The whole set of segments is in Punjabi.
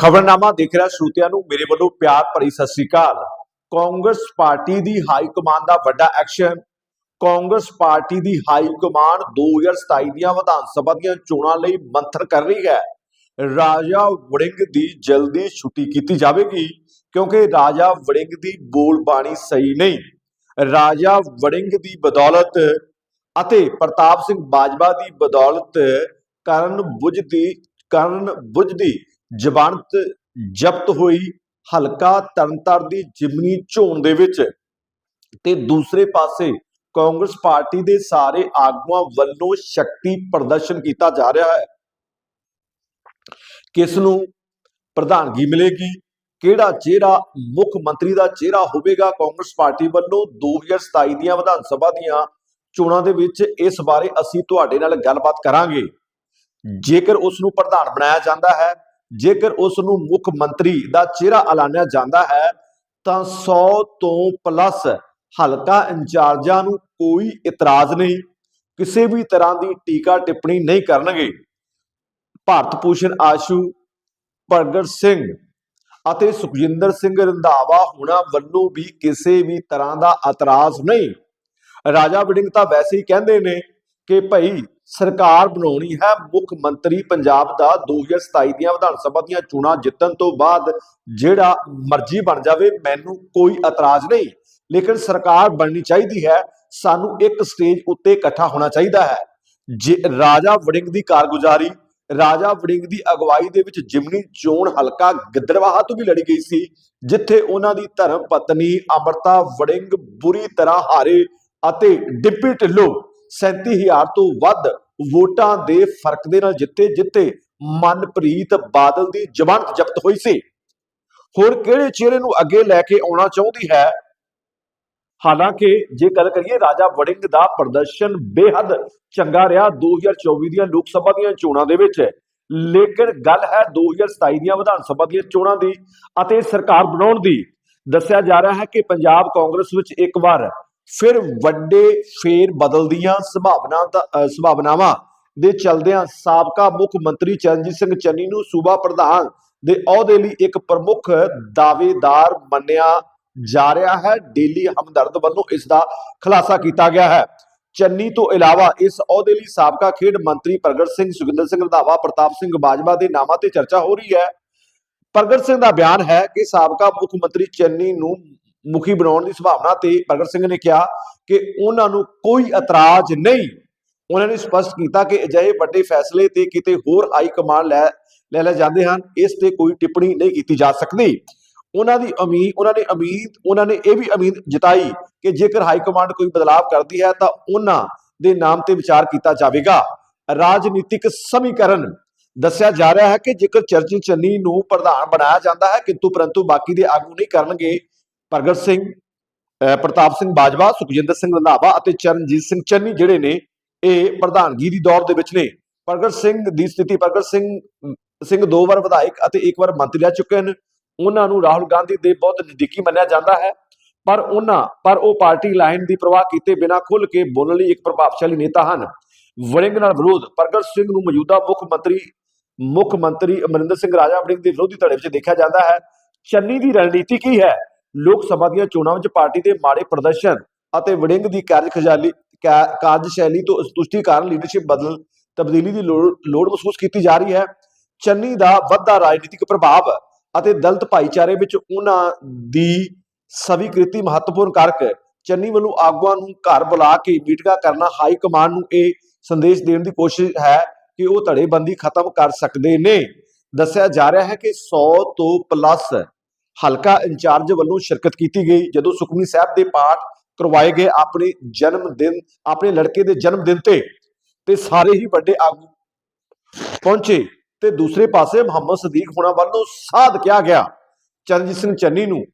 ਖਬਰਨਾਮਾ ਦੇਖ ਰਿਹਾ ਸਰੋਤਿਆਂ ਨੂੰ, ਮੇਰੇ ਵੱਲੋਂ ਪਿਆਰ ਭਰੀ ਸਤਿ ਸ੍ਰੀ ਅਕਾਲ। ਕਾਂਗਰਸ ਪਾਰਟੀ ਦੀ ਹਾਈ ਕਮਾਂਡ ਦਾ ਵੱਡਾ ਐਕਸ਼ਨ। ਕਾਂਗਰਸ ਪਾਰਟੀ ਦੀ ਹਾਈ ਕਮਾਂਡ 2027 ਦੀਆਂ ਵਿਧਾਨ ਸਭਾ ਦੀਆਂ ਚੋਣਾਂ ਲਈ ਮੰਥਨ ਕਰ ਰਹੀ ਹੈ। ਰਾਜਾ ਵੜਿੰਗ ਦੀ ਜਲਦੀ ਛੁੱਟੀ ਕੀਤੀ ਜਾਵੇਗੀ, ਕਿਉਂਕਿ ਰਾਜਾ ਵੜਿੰਗ ਦੀ ਬੋਲ ਬਾਣੀ ਸਹੀ ਨਹੀਂ। ਰਾਜਾ ਵੜਿੰਗ ਦੀ ਬਦੌਲਤ ਅਤੇ ਪ੍ਰਤਾਪ ਸਿੰਘ ਬਾਜਵਾ ਦੀ ਬਦੌਲਤ ਕਰਨ ਬੁੱਝਦੀ ਕਰਨ ਬੁੱਝਦੀ ਜ਼ਬਾਨਤ ਜ਼ਬਤ ਹੋਈ, ਹਲਕਾ ਤਰਨਤਾਰ ਦੀ ਜਿਮਨੀ ਝੋਣ ਦੇ ਵਿੱਚ ਤੇ ਦੂਸਰੇ ਪਾਸੇ ਕਾਂਗਰਸ ਪਾਰਟੀ ਦੇ ਸਾਰੇ ਆਗੂਆਂ ਵੱਲੋਂ ਸ਼ਕਤੀ ਪ੍ਰਦਰਸ਼ਨ ਕੀਤਾ ਜਾ ਰਿਹਾ ਹੈ। ਕਿਸ ਨੂੰ ਪ੍ਰਧਾਨਗੀ ਮਿਲੇਗੀ? ਕਿਹੜਾ ਚਿਹਰਾ ਮੁੱਖ ਮੰਤਰੀ ਦਾ ਚਿਹਰਾ ਹੋਵੇਗਾ ਕਾਂਗਰਸ ਪਾਰਟੀ ਵੱਲੋਂ 2027 ਦੀਆਂ ਵਿਧਾਨ ਸਭਾ ਦੀਆਂ ਚੋਣਾਂ ਦੇ ਵਿੱਚ? ਇਸ ਬਾਰੇ ਅਸੀਂ ਤੁਹਾਡੇ ਨਾਲ ਗੱਲਬਾਤ ਕਰਾਂਗੇ। ਜੇਕਰ ਉਸ ਨੂੰ ਪ੍ਰਧਾਨ ਬਣਾਇਆ ਜਾਂਦਾ ਹੈ ਜੇਕਰ ਉਸ ਨੂੰ ਮੁੱਖ ਮੰਤਰੀ ਦਾ ਚਿਹਰਾ ਐਲਾਨਿਆ ਜਾਂਦਾ ਹੈ, ਤਾਂ 100 ਤੋਂ ਪਲੱਸ ਹਲਕਾ ਇੰਚਾਰਜਾਂ ਨੂੰ ਕੋਈ ਇਤਰਾਜ਼ ਨਹੀਂ, ਕਿਸੇ ਵੀ ਤਰ੍ਹਾਂ ਦੀ ਟੀਕਾ ਟਿੱਪਣੀ ਨਹੀਂ ਕਰਨਗੇ। ਭਾਰਤ ਭੂਸ਼ਣ ਆਸ਼ੂ, ਪ੍ਰਗਟ ਸਿੰਘ ਅਤੇ ਸੁਖਜਿੰਦਰ ਸਿੰਘ ਰੰਧਾਵਾ ਹੋਣਾ ਵੱਲੋਂ ਵੀ ਕਿਸੇ ਵੀ ਤਰ੍ਹਾਂ ਦਾ ਇਤਰਾਜ਼ ਨਹੀਂ। ਰਾਜਾ ਵੜਿੰਗ ਤਾਂ ਵੈਸੇ ਹੀ ਕਹਿੰਦੇ ਨੇ ਕਿ ਭਈ ਸਰਕਾਰ ਬਣਾਉਣੀ ਹੈ ਮੁੱਖ ਮੰਤਰੀ ਪੰਜਾਬ ਦਾ 2027 ਦੀਆਂ ਵਿਧਾਨ ਸਭਾ ਦੀਆਂ ਚੋਣਾਂ ਜਿੱਤਣ ਤੋਂ ਬਾਅਦ ਜਿਹੜਾ ਮਰਜ਼ੀ ਬਣ ਜਾਵੇ, ਮੈਨੂੰ ਕੋਈ ਇਤਰਾਜ਼ ਨਹੀਂ। ਲੇਕਿਨ ਸਰਕਾਰ ਬਣਨੀ ਚਾਹੀਦੀ ਹੈ, ਸਾਨੂੰ ਇੱਕ ਸਟੇਜ ਉੱਤੇ ਇਕੱਠਾ ਹੋਣਾ ਚਾਹੀਦਾ ਹੈ। ਜੇ ਰਾਜਾ ਵੜਿੰਗ ਦੀ ਕਾਰਗੁਜ਼ਾਰੀ, ਰਾਜਾ ਵੜਿੰਗ ਦੀ ਅਗਵਾਈ ਦੇ ਵਿੱਚ ਜਿਮਨੀ ਚੋਣ ਹਲਕਾ ਗਿੱਦੜਵਾਹਾ ਤੋਂ ਵੀ ਲੜੀ ਗਈ ਸੀ, ਜਿੱਥੇ ਉਹਨਾਂ ਦੀ ਧਰਮ ਪਤਨੀ ਅਮਰਤਾ ਵੜਿੰਗ ਬੁਰੀ ਤਰ੍ਹਾਂ ਹਾਰੇ ਅਤੇ ਡਿੱਪੀ ਢਿੱਲੋਂ 37000 ਤੋਂ ਵੱਧ ਵੋਟਾਂ ਦੇ ਫ਼ਰਕ ਦੇ ਨਾਲ ਜਿੱਤੇ ਜਿੱਤੇ ਮਨਪ੍ਰੀਤ ਬਾਦਲ ਦੀ ਜ਼ਮਾਨਤ ਜ਼ਬਤ ਹੋਈ ਸੀ। ਹੋਰ ਕਿਹੜੇ ਚਿਹਰੇ ਨੂੰ ਅੱਗੇ ਲੈ ਕੇ ਆਉਣਾ ਚਾਹੁੰਦੀ ਹੈ? ਹਾਲਾਂਕਿ ਜੇ ਗੱਲ ਕਰੀਏ, ਰਾਜਾ ਵੜਿੰਗ ਦਾ ਪ੍ਰਦਰਸ਼ਨ ਬੇਹੱਦ ਚੰਗਾ ਰਿਹਾ 2024 ਦੀਆਂ ਲੋਕ ਸਭਾ ਦੀਆਂ ਚੋਣਾਂ ਦੇ ਵਿੱਚ। ਲੇਕਿਨ ਗੱਲ ਹੈ 2027 ਦੀਆਂ ਵਿਧਾਨ ਸਭਾ ਦੀਆਂ ਚੋਣਾਂ ਦੀ ਅਤੇ ਸਰਕਾਰ ਬਣਾਉਣ ਦੀ। ਦੱਸਿਆ ਜਾ ਰਿਹਾ ਹੈ ਕਿ ਪੰਜਾਬ ਕਾਂਗਰਸ ਵਿੱਚ ਇੱਕ ਵਾਰ ਫਿਰ ਵੱਡੇ ਫੇਰ ਬਦਲਦੀਆਂ ਸੰਭਾਵਨਾ ਦਾ ਸੰਭਾਵਨਾਵਾਂ ਦੇ ਚਲਦਿਆਂ ਸਾਬਕਾ ਮੁੱਖ ਮੰਤਰੀ ਚਰਨਜੀਤ ਸਿੰਘ ਚੰਨੀ ਨੂੰ ਸੂਬਾ ਪ੍ਰਧਾਨ ਦੇ ਅਹੁਦੇ ਲਈ ਇੱਕ ਪ੍ਰਮੁੱਖ ਦਾਅਵੇਦਾਰ ਮੰਨਿਆ ਜਾ ਰਿਹਾ ਹੈ। ਡੇਲੀ ਹਮਦਰਦ ਵੱਲੋਂ ਇਸ ਦਾ ਖੁਲਾਸਾ ਕੀਤਾ ਗਿਆ ਹੈ। ਚੰਨੀ ਤੋਂ ਇਲਾਵਾ ਇਸ ਅਹੁਦੇ ਲਈ ਸਾਬਕਾ ਖੇਡ ਮੰਤਰੀ ਪ੍ਰਗਟ ਸਿੰਘ ਸੁਖਿੰਦਰ ਸਿੰਘ ਰੰਧਾਵਾ, ਪ੍ਰਤਾਪ ਸਿੰਘ ਬਾਜਵਾ ਦੇ ਨਾਮਾਂ ਤੇ ਚਰਚਾ ਹੋ ਰਹੀ ਹੈ। ਪ੍ਰਗਟ ਸਿੰਘ ਦਾ ਬਿਆਨ ਹੈ ਕਿ ਸਾਬਕਾ ਮੁੱਖ ਮੰਤਰੀ ਚੰਨੀ ਨੂੰ ਮੁਖੀ ਬਣਾਉਣ ਦੀ ਸੰਭਾਵਨਾ ਤੇ ਪ੍ਰਗਟ ਸਿੰਘ ਨੇ ਕਿਹਾ ਕਿ ਉਹਨਾਂ ਨੂੰ ਕੋਈ ਇਤਰਾਜ਼ ਨਹੀਂ। ਉਹਨਾਂ ਨੇ ਸਪਸ਼ਟ ਕੀਤਾ ਕਿ ਅਜਿਹੇ ਵੱਡੇ ਫੈਸਲੇ ਤੇ ਕਿਤੇ ਹੋਰ ਹਾਈ ਕਮਾਂਡ ਲੈ ਲੈ ਲੈ ਜਾਂਦੇ ਹਨ, ਇਸ ਤੇ ਕੋਈ ਟਿੱਪਣੀ ਨਹੀਂ ਕੀਤੀ ਜਾ ਸਕਦੀ। ਉਹਨਾਂ ਦੀ ਉਮੀਦ, ਉਹਨਾਂ ਨੇ ਉਮੀਦ, ਉਹਨਾਂ ਨੇ ਇਹ ਵੀ ਉਮੀਦ ਜਤਾਈ ਕਿ ਜੇਕਰ ਹਾਈ ਕਮਾਂਡ ਕੋਈ ਬਦਲਾਅ ਕਰਦੀ ਹੈ ਤਾਂ ਉਹਨਾਂ ਦੇ ਨਾਮ ਤੇ ਵਿਚਾਰ ਕੀਤਾ ਜਾਵੇਗਾ। ਰਾਜਨੀਤਿਕ ਸਮੀਕਰਨ ਦੱਸਿਆ ਜਾ ਰਿਹਾ ਹੈ ਕਿ ਜੇਕਰ ਚਰਚੀ ਚੰਨੀ ਨੂੰ ਪ੍ਰਧਾਨ ਬਣਾਇਆ ਜਾਂਦਾ ਹੈ, ਕਿੰਤੂ ਪਰੰਤੂ ਬਾਕੀ ਦੇ ਆਗੂ ਨਹੀਂ ਕਰਨਗੇ ਪ੍ਰਗਟ ਸਿੰਘ, ਅਹ ਪ੍ਰਤਾਪ ਸਿੰਘ ਬਾਜਵਾ, ਸੁਖਜਿੰਦਰ ਸਿੰਘ ਰੰਧਾਵਾ ਅਤੇ ਚਰਨਜੀਤ ਸਿੰਘ ਚੰਨੀ ਜਿਹੜੇ ਨੇ, ਇਹ ਪ੍ਰਧਾਨਗੀ ਦੀ ਦੌਰ ਦੇ ਵਿੱਚ ਨੇ। ਪ੍ਰਗਟ ਸਿੰਘ ਦੀ ਸਥਿਤੀ, ਪ੍ਰਗਟ ਸਿੰਘ ਸਿੰਘ ਦੋ ਵਾਰ ਵਿਧਾਇਕ ਅਤੇ ਇੱਕ ਵਾਰ ਮੰਤਰੀ ਰਹਿ ਚੁੱਕੇ ਹਨ। ਉਹਨਾਂ ਨੂੰ ਰਾਹੁਲ ਗਾਂਧੀ ਦੇ ਬਹੁਤ ਨਜ਼ਦੀਕੀ ਮੰਨਿਆ ਜਾਂਦਾ ਹੈ। ਪਰ ਉਹਨਾਂ, ਪਰ ਉਹ ਪਾਰਟੀ ਲਾਈਨ ਦੀ ਪ੍ਰਵਾਹ ਕੀਤੇ ਬਿਨਾਂ ਖੁੱਲ ਕੇ ਬੋਲਣ ਲਈ ਇੱਕ ਪ੍ਰਭਾਵਸ਼ਾਲੀ ਨੇਤਾ ਹਨ। ਵੜਿੰਗ ਨਾਲ ਵਿਰੋਧ, ਪ੍ਰਗਟ ਸਿੰਘ ਨੂੰ ਮੌਜੂਦਾ ਮੁੱਖ ਮੰਤਰੀ ਮੁੱਖ ਮੰਤਰੀ ਅਮਰਿੰਦਰ ਸਿੰਘ ਰਾਜਾ ਵੜਿੰਗ ਦੇ ਵਿਰੋਧੀ ਧੜੇ ਵਿੱਚ ਦੇਖਿਆ ਜਾਂਦਾ ਹੈ। ਚੰਨੀ ਦੀ ਰਣਨੀਤੀ ਕੀ ਹੈ? ਲੋਕ ਸਭਾ ਦੀਆਂ ਚੋਣਾਂ ਵਿੱਚ ਪਾਰਟੀ ਦੇ ਮਾੜੇ ਪ੍ਰਦਰਸ਼ਨ ਅਤੇ ਵੜਿੰਗ ਦੀ ਕਾਰਜਖਜ਼ਾਲੀ ਕਾ- ਕਾਰਜਸ਼ੈਲੀ ਤੋਂ ਅਸੰਤੁਸ਼ਟੀ ਕਾਰਨ ਲੀਡਰਸ਼ਿਪ ਬਦਲ, ਤਬਦੀਲੀ ਦੀ ਲੋੜ ਲੋੜ ਮਹਿਸੂਸ ਕੀਤੀ ਜਾ ਰਹੀ ਹੈ। ਚੰਨੀ ਦਾ ਵੱਧਦਾ ਰਾਜਨੀਤਿਕ ਪ੍ਰਭਾਵ ਅਤੇ ਦਲਤ ਭਾਈਚਾਰੇ ਵਿੱਚ ਉਹਨਾਂ ਦੀ ਸਵੀਕ੍ਰਿਤੀ ਮਹੱਤਵਪੂਰਨ ਕਰਕੇ ਚੰਨੀ ਵੱਲੋਂ ਆਗੂਆਂ ਨੂੰ ਘਰ ਬੁਲਾ ਕੇ ਮੀਟਿੰਗਾਂ ਕਰਨਾ ਹਾਈ ਕਮਾਂਡ ਨੂੰ ਇਹ ਸੰਦੇਸ਼ ਦੇਣ ਦੀ ਕੋਸ਼ਿਸ਼ ਹੈ ਕਿ ਉਹ ਧੜੇਬੰਦੀ ਖਤਮ ਕਰ ਸਕਦੇ ਨੇ। ਦੱਸਿਆ ਜਾ ਰਿਹਾ ਹੈ ਕਿ 100 ਤੋਂ ਪਲੱਸ ਹਲਕਾ ਇੰਚਾਰਜ ਵੱਲੋਂ ਸ਼ਿਰਕਤ ਕੀਤੀ ਗਈ, ਜਦੋਂ ਸੁਖਮਨੀ ਸਾਹਿਬ ਦੇ ਪਾਠ ਕਰਵਾਏ ਗਏ ਆਪਣੇ ਜਨਮ ਦਿਨ, ਆਪਣੇ ਲੜਕੇ ਦੇ ਜਨਮ ਦਿਨ ਤੇ ਤੇ ਸਾਰੇ ਹੀ ਵੱਡੇ ਆਗੂ ਪਹੁੰਚੇ ਤੇ ਦੂਸਰੇ ਪਾਸੇ ਮੁਹੰਮਦ ਸਦੀਕ ਹੋਣਾ ਵੱਲੋਂ ਸਾਧ ਕਿਹਾ ਗਿਆ। ਚਰਨਜੀਤ ਸਿੰਘ ਚੰਨੀ ਨੂੰ,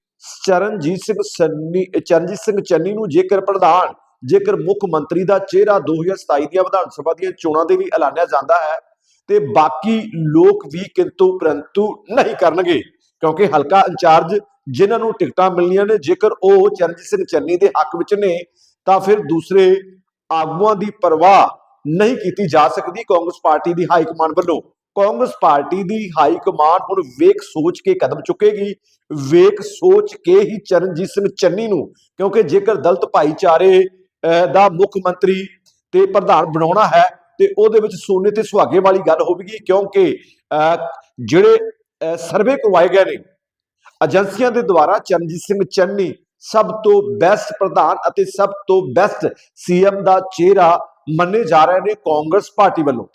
ਚਰਨਜੀਤ ਸਿੰਘ ਸੰਨੀ, ਚਰਨਜੀਤ ਸਿੰਘ ਚੰਨੀ ਨੂੰ ਜੇਕਰ ਪ੍ਰਧਾਨ, ਜੇਕਰ ਮੁੱਖ ਮੰਤਰੀ ਦਾ ਚਿਹਰਾ 2027 ਦੀਆਂ ਵਿਧਾਨ ਸਭਾ ਦੀਆਂ ਚੋਣਾਂ ਦੇ ਲਈ ਐਲਾਨਿਆ ਜਾਂਦਾ ਹੈ, ਤੇ ਬਾਕੀ ਲੋਕ ਵੀ ਕਿੰਤੂ ਪਰੰਤੂ ਨਹੀਂ ਕਰਨਗੇ। ਕਿਉਂਕਿ ਹਲਕਾ ਇੰਚਾਰਜ ਜਿਨ੍ਹਾਂ ਨੂੰ ਟਿਕਟਾਂ ਮਿਲਣੀਆਂ ਨੇ ਜੇਕਰ ਉਹ ਚਰਨਜੀਤ ਸਿੰਘ ਚੰਨੀ ਦੇ ਹੱਕ ਵਿੱਚ ਨੇ ਤਾਂ ਫਿਰ ਦੂਸਰੇ ਆਗੂਆਂ ਦੀ ਪਰਵਾਹ ਨਹੀਂ ਕੀਤੀ ਜਾ ਸਕਦੀ ਕਾਂਗਰਸ ਪਾਰਟੀ ਦੀ ਹਾਈ ਕਮਾਂਡ ਵੱਲੋਂ। ਕਾਂਗਰਸ ਪਾਰਟੀ ਦੀ ਹਾਈ ਕਮਾਂਡ ਹੁਣ ਵੇਖ ਸੋਚ ਕੇ ਕਦਮ ਚੁੱਕੇਗੀ ਵੇਖ ਸੋਚ ਕੇ ਹੀ ਚਰਨਜੀਤ ਸਿੰਘ ਚੰਨੀ ਨੂੰ ਕਿਉਂਕਿ ਜੇਕਰ ਦਲਤ ਭਾਈਚਾਰੇ ਅਹ, ਦਾ ਮੁੱਖ ਮੰਤਰੀ ਤੇ ਪ੍ਰਧਾਨ ਬਣਾਉਣਾ ਹੈ ਤੇ ਉਹਦੇ ਵਿੱਚ ਸੋਨੇ ਤੇ ਸੁਹਾਗੇ ਵਾਲੀ ਗੱਲ ਹੋਵੇਗੀ ਕਿਉਂਕਿ ਅਹ, ਜਿਹੜੇ ਸਰਵੇ ਕਰਵਾਏ ਗਏ ਨੇ। ਏਜੰਸੀਆਂ ਦੇ ਦੁਆਰਾ ਚਰਨਜੀਤ ਸਿੰਘ ਚੰਨੀ ਸਭ ਤੋਂ ਬੈਸਟ ਪ੍ਰਧਾਨ ਅਤੇ ਸਭ ਤੋਂ ਬੈਸਟ ਸੀਐਮ ਦਾ ਚਿਹਰਾ ਮੰਨੇ ਜਾ ਰਹੇ ਨੇ ਕਾਂਗਰਸ ਪਾਰਟੀ ਵੱਲੋਂ। ਧੰਨਵਾਦ